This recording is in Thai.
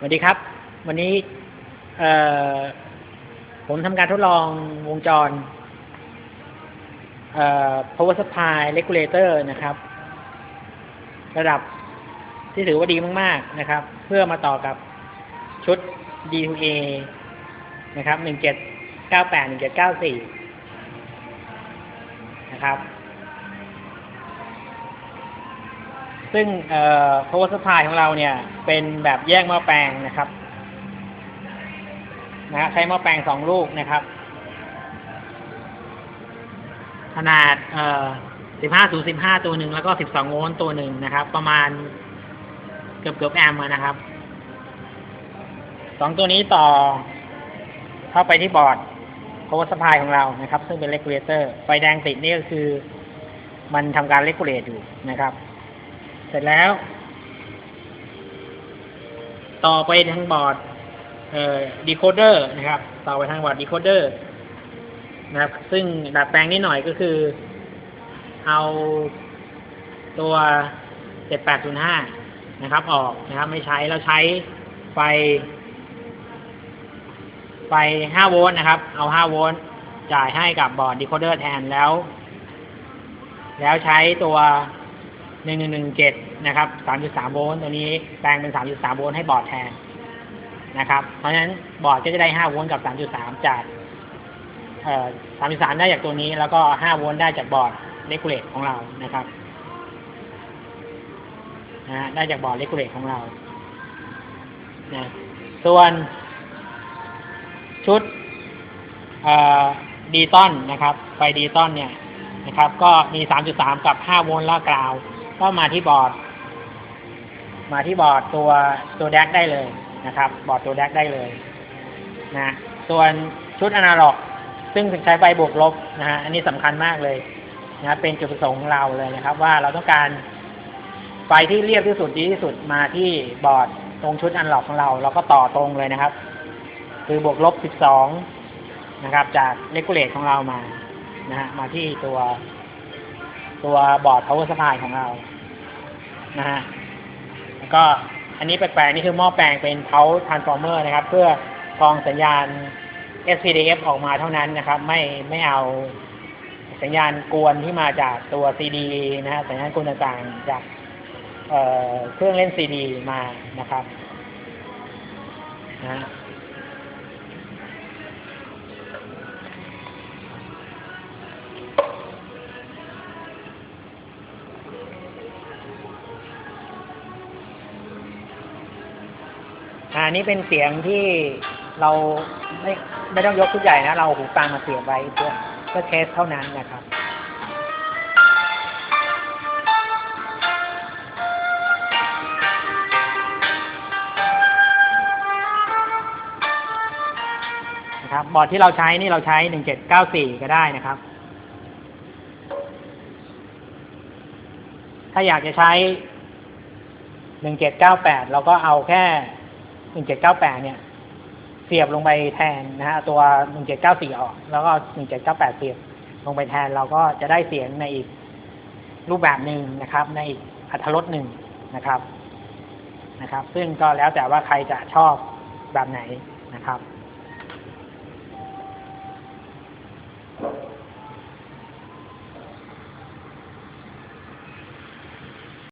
สวัสดีครับ วันนี้เออผมทำการทดลองวงจรเออ power supply regulator นะครับ ระดับที่ถือว่าดีมาก ๆ นะครับ เพื่อมาต่อกับชุด D2A นะครับ 1798 1794 นะครับ ซึ่งเอ่อ power supply ของเราเนี่ย เป็นแบบแยกหม้อแปลงนะครับนะใช้หม้อแปลงสองลูกนะครับ ขนาดเอ่อ15สู15ตัวหนึ่งแล้วก็12โวลต์ตัวหนึ่งนะครับ ประมาณเกือบเกือบแอมป์นะครับสองตัวนี้ต่อเข้าไปที่บอร์ด power supply ของเรานะครับ ซึ่งเป็น regulator ไฟแดงติดนี่ก็คือ มันทำการ regulate อยู่นะครับ เสร็จแล้ว ต่อไปทางบอร์ดเอ่อ decoder นะครับ ต่อไปทางบอร์ด decoder นะครับ ซึ่งดัดแปลงนิดหน่อยก็คือ เอาตัว 7805 นะครับ ออกนะครับ ไม่ใช้แล้วใช้ไฟ ไฟ 5 โวลต์นะครับ เอา 5 โวลต์จ่ายให้กับบอร์ด decoder แทนแล้ว แล้วใช้ตัว 1117นะครับ3.3โวลต์ตัวนี้แปลงเป็น3.3โวลต์ให้บอร์ดแทนนะครับ เพราะฉะนั้นบอร์ดก็จะได้5โวลต์กับ3.3จากเอ่อ3.3ได้จากตัวนี้ แล้วก็5โวลต์ได้จากบอร์ดเลกูเลตของเรานะครับนะได้จากบอร์ดเลกูเลตของเรานะส่วน ชุดดีตอนนะครับ ไฟดีตอนเนี่ยนะครับ ก็มี 3.3 กับ 5 โวลต์ล้วกราว ก็มาที่บอร์ด มาที่บอร์ดตัวตัวแดกได้เลยนะครับ บอร์ดตัวแดกได้เลยนะส่วนชุดอนาล็อก ซึ่งใช้ไฟบวกลบนะฮะอันนี้สำคัญมากเลยนะเป็นจุดประสงค์ของเราเลยนะครับ ว่าเราต้องการไฟที่เรียบที่สุดดีที่สุดมาที่บอร์ดตรงชุดอันล็อกของเราเราก็ต่อตรงเลยนะครับ คือบวกลบ12นะครับ จากเลกูเลตของเรามานะฮะมาที่ตัว ตัวบอร์ด power supply ของเรานะฮะแล้วก็อันนี้แปลกๆนี่คือหม้อแปลงเป็น power transformer นะครับ เพื่อกรองสัญญาณ SPDF ออกมาเท่านั้นนะครับ ไม่ไม่เอาสัญญาณกวนที่มาจากตัว CD นะฮะสัญญาณกวนต่างๆ จากเเครื่องเล่น CD มานะครับนะ อันนี้เป็นเสียงที่เราไม่ไม่ต้องยกทุกใหญ่นะ เราหูฟังมาเสียบไว้เพื่อเพื่อเทสเท่านั้นนะครับนะครับบอร์ดที่เราใช้นี่เราใช้1794ก็ได้นะครับ ถ้าอยากจะใช้1798เราก็เอาแค่ 1798 เนี่ย เสียบลงไปแทนนะฮะตัว 1794 ออก แล้วก็ 1798 เสียบลงไปแทน เราก็จะได้เสียงในอีกรูปแบบหนึ่งนะครับ ในอีกอัตรสหนึ่งนะครับนะครับ ซึ่งก็แล้วแต่ว่าใครจะชอบแบบไหนนะครับ